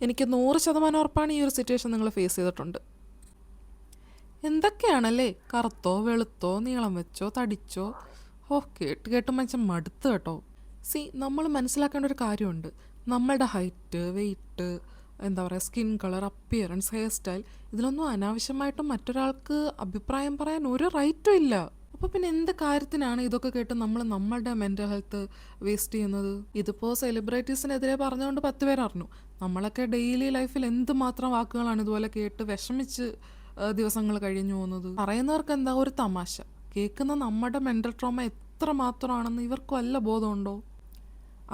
എനിക്ക് നൂറ് ശതമാനം ഉറപ്പാണ് ഈ ഒരു സിറ്റുവേഷൻ നിങ്ങൾ ഫേസ് ചെയ്തിട്ടുണ്ട്. എന്തൊക്കെയാണല്ലേ? കറുത്തോ വെളുത്തോ നീളം വെച്ചോ തടിച്ചോ? ഓ കേട്ട് കേട്ട് മനുഷ്യൻ മടുത്ത് കേട്ടോ. സി നമ്മൾ മനസ്സിലാക്കേണ്ട ഒരു കാര്യമുണ്ട്. നമ്മളുടെ ഹൈറ്റ് വെയിറ്റ് എന്താ പറയുക skin colour appearance hair style ഇതിലൊന്നും അനാവശ്യമായിട്ടും മറ്റൊരാൾക്ക് അഭിപ്രായം പറയാൻ ഒരു റൈറ്റും ഇല്ല. അപ്പോൾ പിന്നെ എന്ത് കാര്യത്തിനാണ് ഇതൊക്കെ കേട്ട് നമ്മൾ നമ്മളുടെ മെന്റൽ ഹെൽത്ത് വേസ്റ്റ് ചെയ്യുന്നത്? ഇതിപ്പോൾ സെലിബ്രിറ്റീസിനെതിരെ പറഞ്ഞുകൊണ്ട് പത്ത് പേർ അറിഞ്ഞു. നമ്മളൊക്കെ ഡെയിലി ലൈഫിൽ എന്തുമാത്രം വാക്കുകളാണ് ഇതുപോലെ കേട്ട് വിഷമിച്ച് ദിവസങ്ങൾ കഴിഞ്ഞു പോകുന്നത്? പറയുന്നവർക്ക് എന്താ ഒരു തമാശ? കേൾക്കുന്ന നമ്മുടെ മെന്റൽ ട്രോമ എത്ര മാത്രമാണെന്ന് ഇവർക്കും അല്ല ബോധമുണ്ടോ?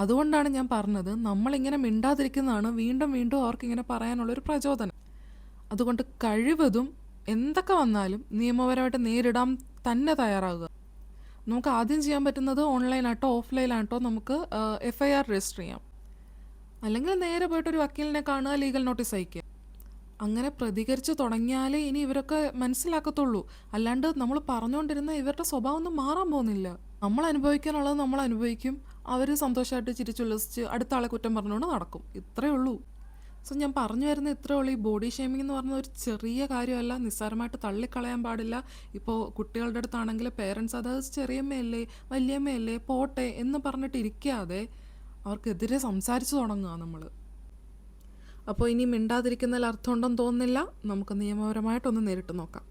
അതുകൊണ്ടാണ് ഞാൻ പറഞ്ഞത് നമ്മളിങ്ങനെ മിണ്ടാതിരിക്കുന്നതാണ് വീണ്ടും വീണ്ടും അവർക്കിങ്ങനെ പറയാനുള്ളൊരു പ്രചോദനം. അതുകൊണ്ട് കഴിവതും എന്തൊക്കെ വന്നാലും നിയമപരമായിട്ട് നേരിടാൻ തന്നെ തയ്യാറാകുക നമുക്ക് ആദ്യം ചെയ്യാൻ പറ്റുന്നത് ഓൺലൈനായിട്ടോ ഓഫ്ലൈനായിട്ടോ നമുക്ക് എഫ് ഐ ആർ രജിസ്റ്റർ ചെയ്യാം. അല്ലെങ്കിൽ നേരെ പോയിട്ട് ഒരു വക്കീലിനെ കാണുക ലീഗൽ നോട്ടീസ് അയക്കുക അങ്ങനെ പ്രതികരിച്ച് തുടങ്ങിയാലേ ഇനി ഇവരൊക്കെ മനസ്സിലാക്കത്തുള്ളൂ. അല്ലാണ്ട് നമ്മൾ പറഞ്ഞുകൊണ്ടിരുന്ന ഇവരുടെ സ്വഭാവം ഒന്നും മാറാൻ പോകുന്നില്ല. നമ്മൾ അനുഭവിക്കാനുള്ളത് നമ്മൾ അനുഭവിക്കും. അവർ സന്തോഷമായിട്ട് ചിരിച്ചുല്ലസിച്ച് അടുത്ത ആളെ കുറ്റം പറഞ്ഞുകൊണ്ട് നടക്കും. ഇത്രയേ ഉള്ളൂ. സോ ഞാൻ പറഞ്ഞു വരുന്ന ഇത്രയേ ഉള്ളൂ. ഈ ബോഡി ഷേമിംഗ് എന്ന് പറഞ്ഞ ഒരു ചെറിയ കാര്യമല്ല. നിസ്സാരമായിട്ട് തള്ളിക്കളയാൻ പാടില്ല. ഇപ്പോൾ കുട്ടികളുടെ അടുത്താണെങ്കിൽ പേരൻസ് അതായത് ചെറിയമ്മയല്ലേ വലിയമ്മയല്ലേ പോട്ടെ എന്ന് പറഞ്ഞിട്ട് ഇരിക്കാതെ അവർക്കെതിരെ സംസാരിച്ചു തുടങ്ങുക നമ്മൾ അപ്പോൾ ഇനി മിണ്ടാതിരിക്കുന്നതിൽ അർത്ഥമുണ്ടെന്ന് തോന്നുന്നില്ല. നമുക്ക് നിയമപരമായിട്ടൊന്ന് നേരിട്ട് നോക്കാം.